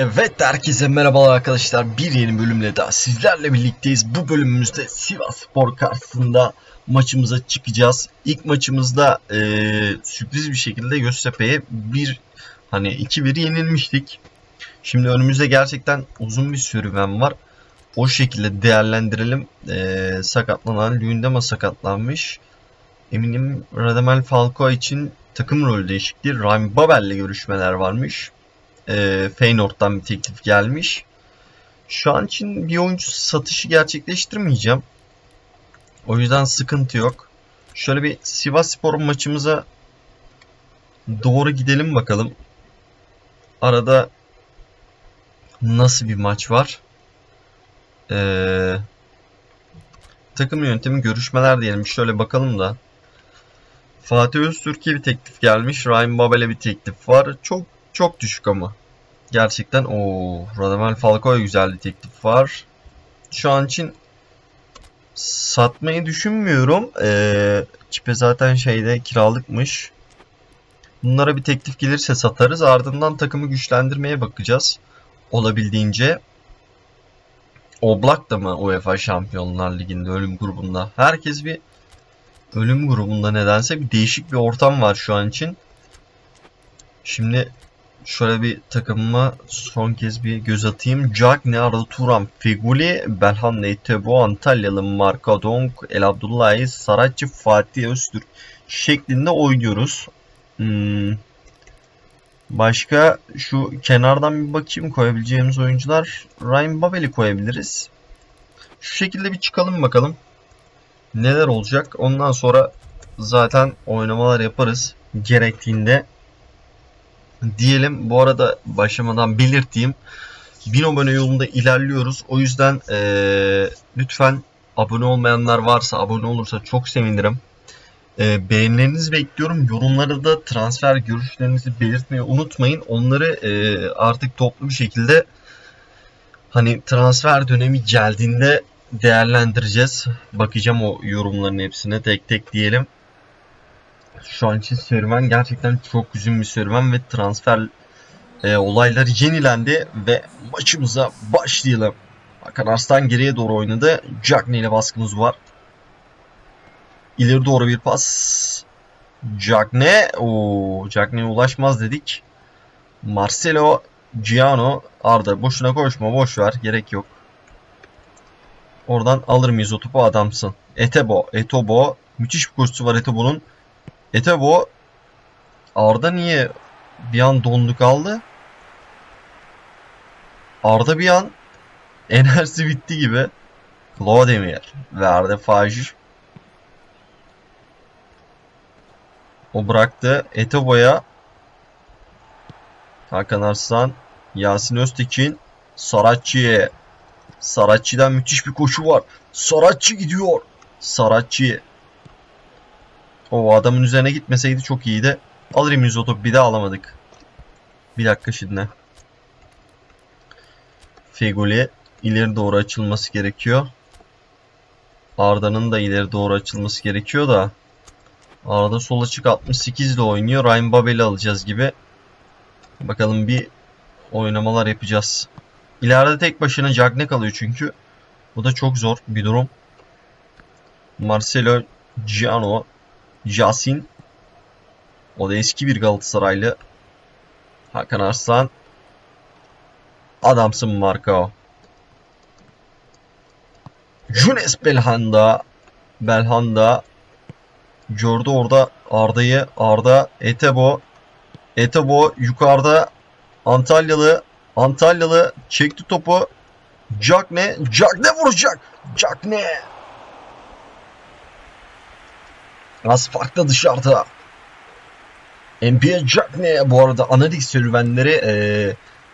Evet herkese merhabalar arkadaşlar. Bir yeni bölümle daha sizlerle birlikteyiz. Bu bölümümüzde Sivas Spor karşısında maçımıza çıkacağız. İlk maçımızda eee, sürpriz bir şekilde Göztepe'ye bir hani 2-1 yenilmiştik. Şimdi önümüzde gerçekten uzun bir serüven var. O şekilde değerlendirelim. Eee, sakatlanan Luyendama sakatlanmış. Eminim Radamel Falcao için takım rolü değişikliği. Rami Babel'le görüşmeler varmış e, Feyenoord'dan bir teklif gelmiş. Şu an için bir oyuncu satışı gerçekleştirmeyeceğim. O yüzden sıkıntı yok. Şöyle bir Sivas Spor maçımıza doğru gidelim bakalım. Arada nasıl bir maç var? Ee, takım yöntemi görüşmeler diyelim. Şöyle bakalım da. Fatih Öztürk'e bir teklif gelmiş. Ryan Babel'e bir teklif var. Çok çok düşük ama. Gerçekten o Radamel Falcao'ya güzel bir teklif var. Şu an için satmayı düşünmüyorum. Ee, Çipe zaten şeyde kiralıkmış. Bunlara bir teklif gelirse satarız. Ardından takımı güçlendirmeye bakacağız. Olabildiğince. Oblak da mı UEFA Şampiyonlar Ligi'nde ölüm grubunda? Herkes bir ölüm grubunda nedense bir değişik bir ortam var şu an için. Şimdi Şöyle bir takımıma son kez bir göz atayım. Cagne, Arda Turan, Figuli, Belhanda Etebo, Antalyalı, Marka Donk, El Abdullahi, Saratçı, Fatih Öztürk şeklinde oynuyoruz. Hmm. Başka şu kenardan bir bakayım koyabileceğimiz oyuncular. Ryan Babel'i koyabiliriz. Şu şekilde bir çıkalım bakalım. Neler olacak. Ondan sonra zaten oynamalar yaparız. Gerektiğinde diyelim. Bu arada başlamadan belirteyim. 1000 abone yolunda ilerliyoruz. O yüzden ee, lütfen abone olmayanlar varsa abone olursa çok sevinirim. E, beğenilerinizi bekliyorum. Yorumlara da transfer görüşlerinizi belirtmeyi unutmayın. Onları e, artık toplu bir şekilde hani transfer dönemi geldiğinde değerlendireceğiz. Bakacağım o yorumların hepsine tek tek diyelim. Şu an için serüven gerçekten çok uzun bir serüven ve transfer e, olayları yenilendi ve maçımıza başlayalım. Hakan Arslan geriye doğru oynadı. Cagney ile baskımız var. İleri doğru bir pas. Cagney. Oo, Cagney'e ulaşmaz dedik. Marcelo Giano Arda boşuna koşma boş ver gerek yok. Oradan alır mıyız o topu adamsın. Etebo, Etobo müthiş bir koşusu var Etobo'nun. Etebo Arda niye bir an dondu kaldı? Arda bir an enerjisi bitti gibi. Vladimir verdi Faj. O bıraktı Etebo'ya. Hakan Arslan, Yasin Öztekin, Saratçı'ya. Saratçı'dan müthiş bir koşu var. Saratçı gidiyor. Saratçı o adamın üzerine gitmeseydi çok iyiydi. Alırım 100 topu bir daha alamadık. Bir dakika şimdi. Fegoli ileri doğru açılması gerekiyor. Arda'nın da ileri doğru açılması gerekiyor da. Arda sol açık 68 ile oynuyor. Ryan Babel'i alacağız gibi. Bakalım bir oynamalar yapacağız. İleride tek başına Cagne kalıyor çünkü. Bu da çok zor bir durum. Marcelo Giano Jasin. O da eski bir Galatasaraylı. Hakan Arslan. Adamsın Marco. Junes Belhanda. Belhanda. Gördü orada Arda'yı. Arda Etebo. Etebo yukarıda. Antalyalı. Antalyalı çekti topu. Cagne. Cagne vuracak. Cagne. Az farklı dışarıda. NBA Cagney bu arada analiz serüvenleri e,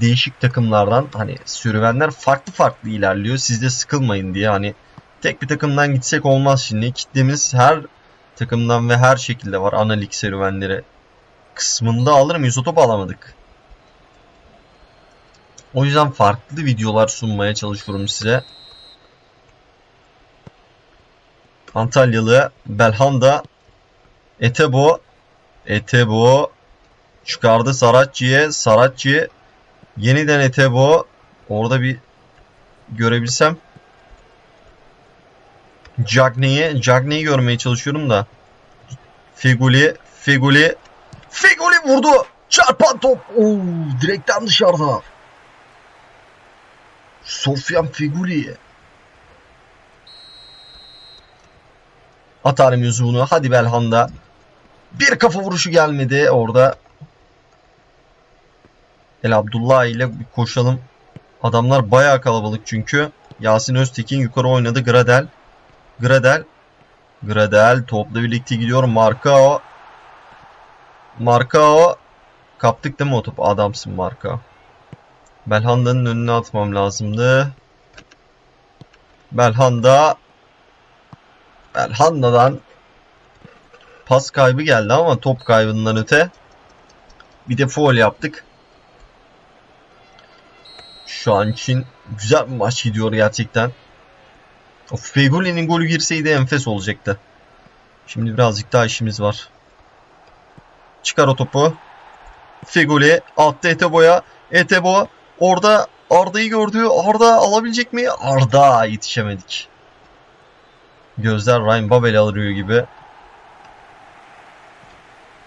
değişik takımlardan hani serüvenler farklı farklı ilerliyor. Siz de sıkılmayın diye hani tek bir takımdan gitsek olmaz şimdi. Kitlemiz her takımdan ve her şekilde var analik serüvenleri kısmında alır mıyız? O topu alamadık. O yüzden farklı videolar sunmaya çalışıyorum size. Antalyalı Belhanda Etebo Etebo çıkardı Saratçı'ya. Saratçı Yeniden Etebo. Orada bir görebilsem. Cagney'i, Cagney'i görmeye çalışıyorum da. Figuli, Figuli. Figuli vurdu. Çarpan top. Oo, direkten dışarıda. Sofyan Figuli. Atar mıyız bunu? Hadi Belhanda. Bir kafa vuruşu gelmedi orada. El Abdullah ile koşalım. Adamlar bayağı kalabalık çünkü. Yasin Öztekin yukarı oynadı. Gradel. Gradel. Gradel topla birlikte gidiyor. Markao. Markao. Kaptık değil mi o topu? Adamsın Markao. Belhanda'nın önüne atmam lazımdı. Belhanda. Belhanda'dan pas kaybı geldi ama top kaybından öte. Bir de foul yaptık. Şu an için güzel bir maç gidiyor gerçekten. Of golü girseydi enfes olacaktı. Şimdi birazcık daha işimiz var. Çıkar o topu. Feguli attı Etebo'ya. Etebo orada Arda'yı gördü. Arda alabilecek mi? Arda yetişemedik. Gözler Ryan Babel arıyor gibi.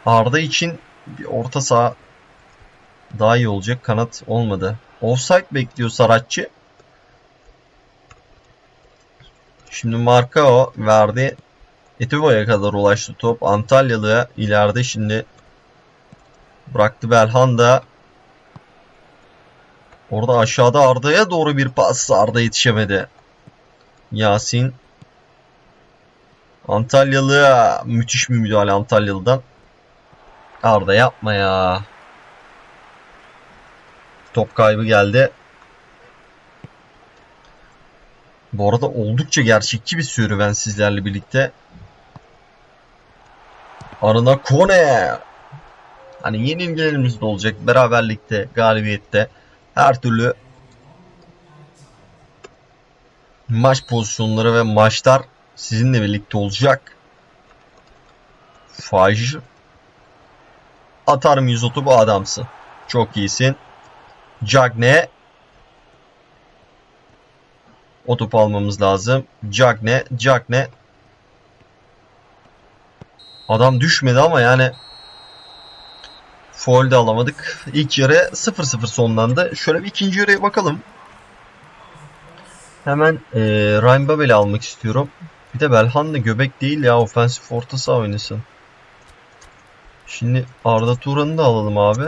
Arda için bir orta saha daha iyi olacak. Kanat olmadı. Offside bekliyor Saratçı. Şimdi Markao verdi. Etebo'ya kadar ulaştı top. Antalyalı ileride şimdi bıraktı Belhanda. Orada aşağıda Arda'ya doğru bir pas. Arda yetişemedi. Yasin. Antalyalı müthiş bir müdahale Antalyalı'dan. Arda yapma ya. Top kaybı geldi. Bu arada oldukça gerçekçi bir serüven sizlerle birlikte. Arına Kone. Hani yenilgilerimiz de olacak. Beraberlikte, galibiyette. Her türlü maç pozisyonları ve maçlar sizinle birlikte olacak. Faj. Atar mıyız o topu adamsın. Çok iyisin. Cagne. O topu almamız lazım. Cagne. Cagne. Adam düşmedi ama yani foul de alamadık. İlk yarı 0-0 sonlandı. Şöyle bir ikinci yarıya bakalım. Hemen e, Ryan Babel'i almak istiyorum. Bir de Belhanda göbek değil ya. Ofensif orta saha oynasın. Şimdi Arda Turan'ı da alalım abi.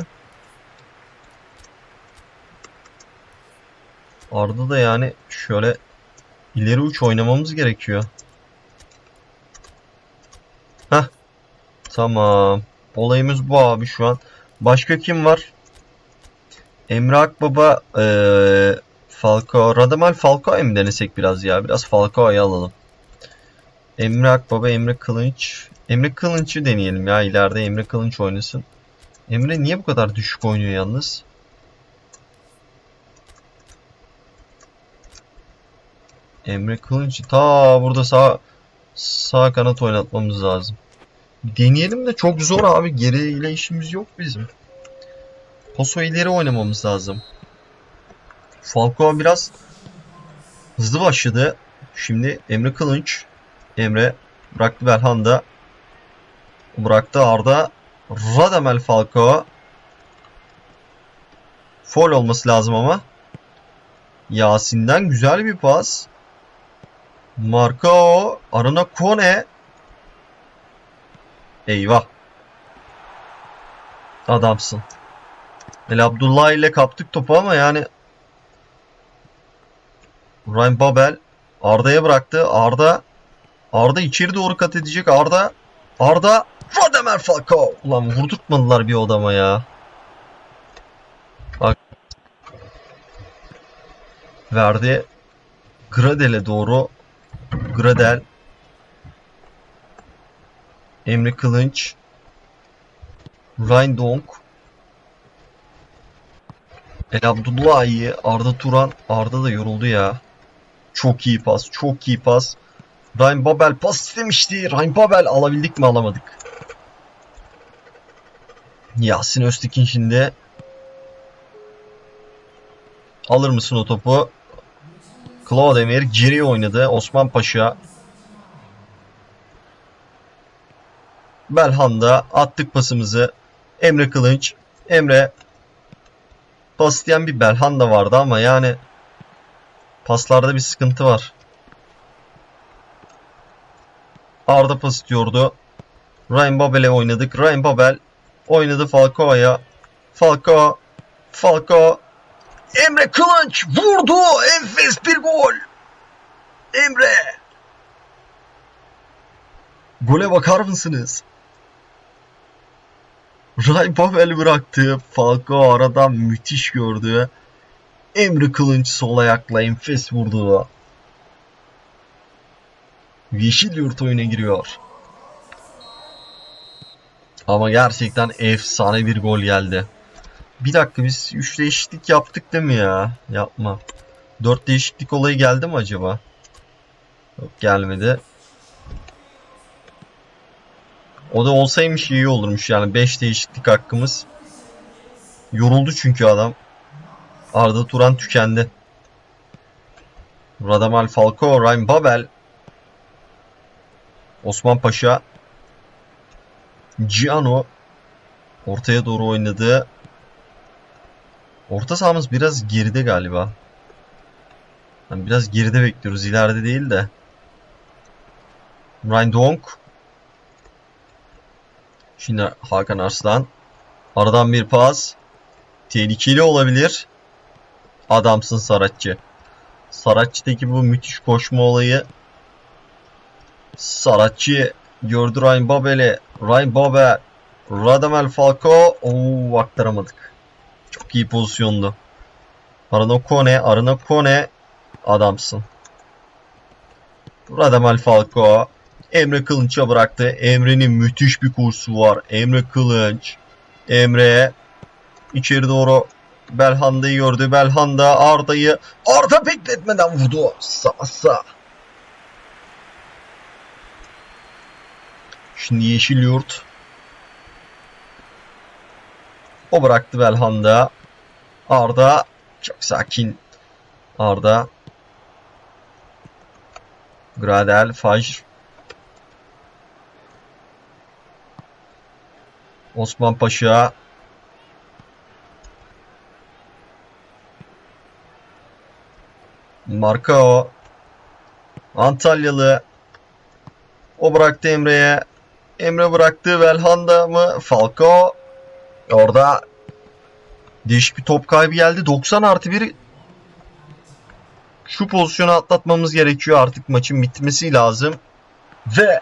Arda da yani şöyle ileri uç oynamamız gerekiyor. Heh. Tamam. Olayımız bu abi şu an. Başka kim var? Emre Akbaba ee, Falcao. Radamel Falcao'ya mı denesek biraz ya? Biraz Falcao'yu alalım. Emre Akbaba, Emre Kılınç. Emre Kılınç'ı deneyelim ya. ileride Emre Kılınç oynasın. Emre niye bu kadar düşük oynuyor yalnız? Emre Kılınç'ı ta burada sağ sağ kanat oynatmamız lazım. Deneyelim de çok zor abi. Geriyle işimiz yok bizim. Paso ileri oynamamız lazım. Falcao biraz hızlı başladı. Şimdi Emre Kılınç. Emre bıraktı Belhanda. Bıraktı Arda. Radamel Falcao. Foul olması lazım ama. Yasin'den güzel bir pas. Marcao. Arına Kone. Eyvah. Adamsın. El Abdullah ile kaptık topu ama yani Ryan Babel Arda'ya bıraktı. Arda Arda içeri doğru kat edecek. Arda Arda Radamel Falcao. Ulan vurdurtmadılar bir odama ya. Bak. Verdi. Gradel'e doğru. Gradel. Emre Kılınç. Ryan Donk. El Abdullah iyi. Arda Turan. Arda da yoruldu ya. Çok iyi pas. Çok iyi pas. Ryan Babel pas istemişti. Ryan Babel alabildik mi alamadık. Yasin Öztekin şimdi. Alır mısın o topu? Claudemir geriye oynadı. Osman Paşa. Belhanda attık pasımızı. Emre Kılınç. Emre pas isteyen bir Belhanda vardı ama yani paslarda bir sıkıntı var. Arda pas istiyordu. Ryan Babel'e oynadık. Ryan Babel oynadı Falcao'ya. Falcao. Falcao. Emre Kılınç vurdu. Enfes bir gol. Emre. Gole bakar mısınız? Ryan Babel bıraktı. Falcao aradan müthiş gördü. Emre Kılınç sol ayakla enfes vurdu. Yeşil yurt oyuna giriyor. Ama gerçekten efsane bir gol geldi. Bir dakika biz 3 değişiklik yaptık değil mi ya? Yapma. 4 değişiklik olayı geldi mi acaba? Yok gelmedi. O da olsaymış iyi olurmuş yani 5 değişiklik hakkımız. Yoruldu çünkü adam. Arda Turan tükendi. Radamel Falcao, Ryan Babel, Osman Paşa, Ciano ortaya doğru oynadı. Orta sahamız biraz geride galiba. Yani biraz geride bekliyoruz. ileride değil de. Ryan. Şimdi Hakan Arslan. Aradan bir pas. Tehlikeli olabilir. Adamsın Saratçı. Saratçı'daki bu müthiş koşma olayı. Saratçı gördü Ryan Babel'i. Ryan Babel. Radamel Falcao. Oo aktaramadık. Çok iyi pozisyondu. Arana Kone. Arana Kone. Adamsın. Radamel Falcao. Emre Kılınç'a bıraktı. Emre'nin müthiş bir kursu var. Emre Kılınç. Emre içeri doğru Belhanda'yı gördü. Belhanda Arda'yı Arda bekletmeden vurdu. Sağ Şimdi Yeşil Yurt. O bıraktı Belhanda. Arda çok sakin. Arda. Gradel, Fajr. Osman Paşa. Markao. Antalyalı. O bıraktı Emre'ye. Emre bıraktı. Velhanda mı? Falcao. Orada değişik bir top kaybı geldi. 90 artı 1 şu pozisyonu atlatmamız gerekiyor. Artık maçın bitmesi lazım. Ve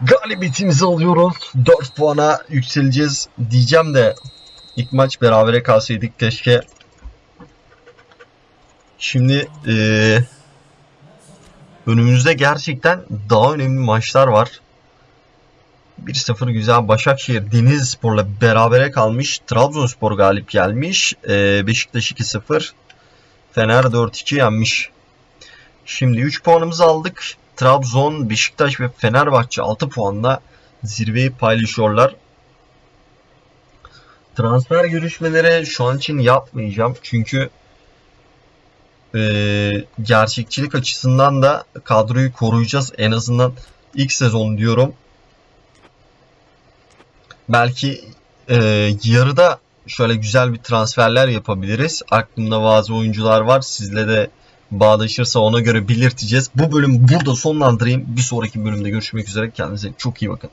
galibiyetimizi alıyoruz. 4 puana yükseleceğiz diyeceğim de ilk maç berabere kalsaydık keşke. Şimdi eee, önümüzde gerçekten daha önemli maçlar var. 1-0 güzel Başakşehir Denizlispor'la berabere kalmış. Trabzonspor galip gelmiş. Eee, Beşiktaş 2-0. Fener 4-2 yenmiş. Şimdi 3 puanımızı aldık. Trabzon, Beşiktaş ve Fenerbahçe 6 puanla zirveyi paylaşıyorlar. Transfer görüşmeleri şu an için yapmayacağım. Çünkü eee, gerçekçilik açısından da kadroyu koruyacağız. En azından ilk sezon diyorum. Belki eee, yarıda şöyle güzel bir transferler yapabiliriz. Aklımda bazı oyuncular var. Sizle de bağdaşırsa ona göre belirteceğiz. Bu bölümü burada sonlandırayım. Bir sonraki bölümde görüşmek üzere. Kendinize çok iyi bakın.